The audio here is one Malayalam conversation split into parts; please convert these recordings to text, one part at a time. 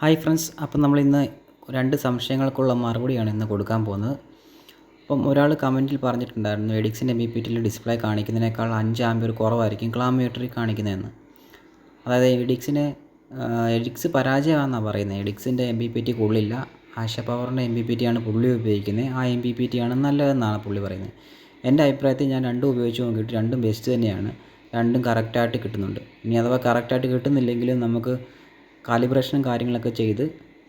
ഹായ് ഫ്രണ്ട്സ് അപ്പം നമ്മൾ ഇന്ന് രണ്ട് സംശയങ്ങൾക്കുള്ള മറുപടിയാണ് ഇന്ന് കൊടുക്കാൻ പോകുന്നത്. അപ്പം ഒരാൾ കമന്റിൽ പറഞ്ഞിട്ടുണ്ടായിരുന്നു എഡിക്സിന്റെ ബി പി ടിയിൽ ഡിസ്പ്ലേ കാണിക്കുന്നതിനേക്കാൾ അഞ്ച് ആമ്പിയർ കുറവായിരിക്കും ക്ലാമേറ്ററി കാണിക്കുന്നതെന്ന്. അതായത് എഡിക്സിന് എഡിക്സ് പരാജയമാണെന്നാണ് പറയുന്നത്. എഡിക്സിന്റെ എം ബി പി ടി കൊള്ളില്ല ആശ പവറിന്റെ എം ബി പി ടി ആണ് പുള്ളി ഉപയോഗിക്കുന്നത്. ആ എം ബി പി ടി ആണ് നല്ലതെന്നാണ് പുള്ളി പറയുന്നത്. എന്റെ അഭിപ്രായത്തിൽ ഞാൻ രണ്ടും ഉപയോഗിച്ച് നോക്കിയിട്ട് രണ്ടും ബെസ്റ്റ് തന്നെയാണ്. രണ്ടും കറക്റ്റായിട്ട് കിട്ടുന്നുണ്ട്. ഇനി അഥവാ കറക്റ്റായിട്ട് കിട്ടുന്നില്ലെങ്കിലും നമുക്ക് കാലിബ്രേഷനും കാര്യങ്ങളൊക്കെ ചെയ്ത്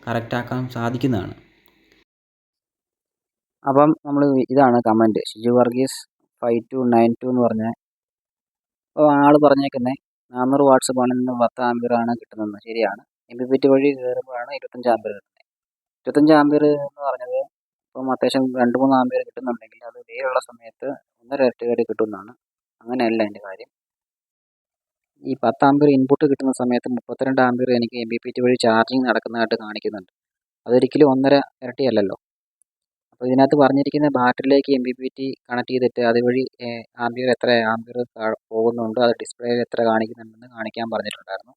കറക്റ്റാക്കാൻ സാധിക്കുന്നതാണ്. അപ്പം നമ്മൾ ഇതാണ് comment Shiju Varghese five two nine two എന്ന് പറഞ്ഞ അപ്പോൾ ആൾ പറഞ്ഞേക്കുന്നത് നാനൂറ് വാട്ട്സ് ആണ് നിന്ന് പത്ത് ആമ്പിയറാണ് കിട്ടുന്നത്. ശരിയാണ്. എം ബി പി ടി വഴി കയറുമ്പോഴാണ് ഇരുപത്തഞ്ച് ആമ്പിയർ കിട്ടുന്നത്. ഇരുപത്തഞ്ച് ആമ്പിയർ എന്ന് പറഞ്ഞത് ഇപ്പം അത്യാവശ്യം രണ്ട് മൂന്ന് ആമ്പിയർ കിട്ടുന്നുണ്ടെങ്കിൽ അത് വെയിലുള്ള സമയത്ത് ഒന്നര ഇരട്ടി വരെ കിട്ടുമെന്നാണ്. അങ്ങനെയല്ല എന്റെ കാര്യം. ഈ പത്ത് ആമ്പിയർ ഇൻപുട്ട് കിട്ടുന്ന സമയത്ത് മുപ്പത്തിരണ്ട് ആമ്പിയർ എനിക്ക് എം ബി പി ടി വഴി ചാർജിങ് നടക്കുന്നതായിട്ട് കാണിക്കുന്നുണ്ട്. അതൊരിക്കലും ഒന്നര ഇരട്ടിയല്ലല്ലോ അപ്പോൾ ഇതിനകത്ത് പറഞ്ഞിരിക്കുന്ന ബാറ്ററിയിലേക്ക് M B P T connect ചെയ്തിട്ട് അതുവഴി ആമ്പിയർ എത്ര ആമ്പിയർ പോകുന്നുണ്ട് അത് ഡിസ്പ്ലേയിൽ എത്ര കാണിക്കുന്നുണ്ടെന്ന് കാണിക്കാൻ പറഞ്ഞിട്ടുണ്ടായിരുന്നു.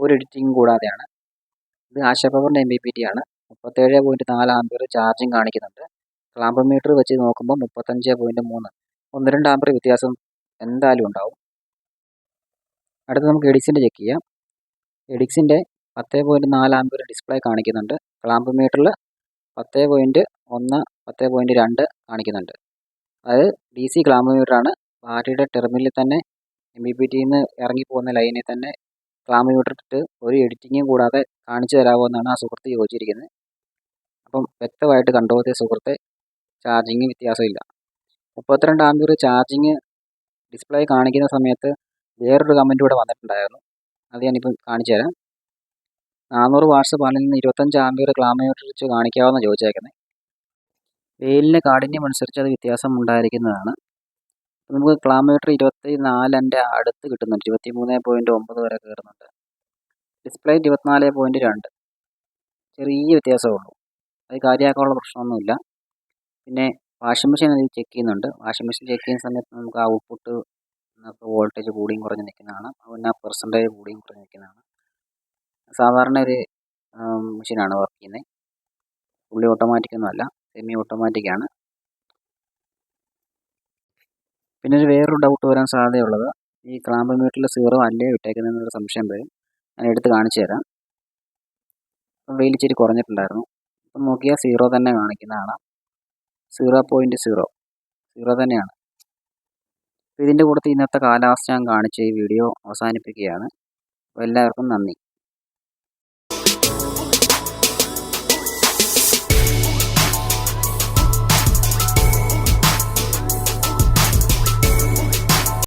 ഒരു എഡിറ്റിംഗ് കൂടാതെയാണ്. ഇത് ആശ പവറിന്റെ എം ബി പി ടി ആണ്. മുപ്പത്തേഴ് പോയിന്റ് നാല് ആമ്പിയർ ചാർജിങ് കാണിക്കുന്നുണ്ട്. ക്ലാമ്പ് മീറ്റർ വെച്ച് നോക്കുമ്പോൾ മുപ്പത്തഞ്ച് പോയിന്റ് മൂന്ന്. ഒന്ന് രണ്ട് ആമ്പിയർ വ്യത്യാസം എന്തായാലും ഉണ്ടാവും. അടുത്ത് നമുക്ക് എഡിക്സിന്റെ ചെക്ക് ചെയ്യാം. എഡിക്സിന്റെ പത്ത് പോയിന്റ് നാല് ആമ്പിയർ ഡിസ്പ്ലേ കാണിക്കുന്നുണ്ട്. ക്ലാമ്പ് മീറ്ററിൽ പത്ത് പോയിന്റ് ഒന്ന് പത്ത് പോയിന്റ് രണ്ട് കാണിക്കുന്നുണ്ട്. അതായത് ഡി സി ക്ലാമ്പ് മീറ്ററാണ് ബാറ്ററിയുടെ ടെർമിനലിൽ തന്നെ എം ബി പി ടിയിൽ നിന്ന് ഇറങ്ങി പോകുന്ന ലൈനിൽ തന്നെ ക്ലാമ്പ് മീറ്റർ ഇട്ടിട്ട് ഒരു എഡിറ്റിങ്ങും കൂടാതെ കാണിച്ചു തരാമോ ആ സുഹൃത്ത് ചോദിച്ചിരിക്കുന്നത്. അപ്പം വ്യക്തമായിട്ട് കണ്ടുപോകത്തെ സുഹൃത്തെ ചാർജിങ് വ്യത്യാസമില്ല. മുപ്പത്തിരണ്ട് ആമ്പിയർ ചാർജിങ് ഡിസ്പ്ലേ കാണിക്കുന്ന സമയത്ത് വേറൊരു കമന്റ് ഇവിടെ വന്നിട്ടുണ്ടായിരുന്നു. അത് ഞാനിപ്പം കാണിച്ചു തരാം. നാനൂറ് വാട്ട്സ് പാനലിൽ നിന്ന് ഇരുപത്തഞ്ച് ആമ്പിയർ ക്ലാമയോട്ട് വെച്ച് കാണിക്കാമെന്ന് ചോദിച്ചേക്കുന്നത് വെയിലിന്റെ കാഠിന്യം അനുസരിച്ച് അത് വ്യത്യാസം ഉണ്ടായിരിക്കുന്നതാണ്. നമുക്ക് ക്ലാമോമീറ്റർ ഇരുപത്തി നാലിന്റെ അടുത്ത് കിട്ടുന്നുണ്ട്. ഇരുപത്തി മൂന്ന് പോയിന്റ് ഒമ്പത് വരെ കയറുന്നുണ്ട്. ഡിസ്പ്ലേ ഇരുപത്തിനാല് പോയിന്റ് രണ്ട്. ചെറിയ വ്യത്യാസമേ ഉള്ളൂ. അത് കാര്യമാക്കാനുള്ള പ്രശ്നമൊന്നുമില്ല. പിന്നെ വാഷിംഗ് മെഷീൻ അതിൽ ചെക്ക് ചെയ്യുന്നുണ്ട്. വാഷിംഗ് മെഷീൻ ചെക്ക് ചെയ്യുന്ന സമയത്ത് നമുക്ക് ഔട്ട്പുട്ട് നമുക്ക് വോൾട്ടേജ് കൂടിയും കുറഞ്ഞ് നിൽക്കുന്നതാണ്. പിന്നെ പെർസെന്റേജ് കൂടിയും കുറഞ്ഞ് നിൽക്കുന്നതാണ്. സാധാരണ ഒരു മെഷീനാണ് വർക്ക് ചെയ്യുന്നത് ഫുള്ളി ഓട്ടോമാറ്റിക് ഒന്നുമല്ല സെമി ഓട്ടോമാറ്റിക് ആണ്. പിന്നെ ഒരു വേറൊരു ഡൗട്ട് വരാൻ സാധ്യതയുള്ളത് ഈ ക്ലാമ്പ് മീറ്ററിൽ സീറോ അല്ലേ ഇട്ടേക്കുന്നതെന്നൊരു സംശയം വരും. ഞാൻ എടുത്ത് കാണിച്ചു തരാം. അപ്പം വെയിൽ ഇച്ചിരി കുറഞ്ഞിട്ടുണ്ടായിരുന്നു. അപ്പം നോക്കിയാൽ സീറോ തന്നെ കാണിക്കുന്നതാണ്. സീറോ പോയിന്റ് സീറോ സീറോ തന്നെയാണ്. ഇതിന്റെ കൂട്ടത്തിൽ ഇന്നത്തെ കാലാവസ്ഥ ഞാൻ കാണിച്ച ഈ വീഡിയോ അവസാനിപ്പിക്കുകയാണ്. അപ്പോൾ എല്ലാവർക്കും നന്ദി.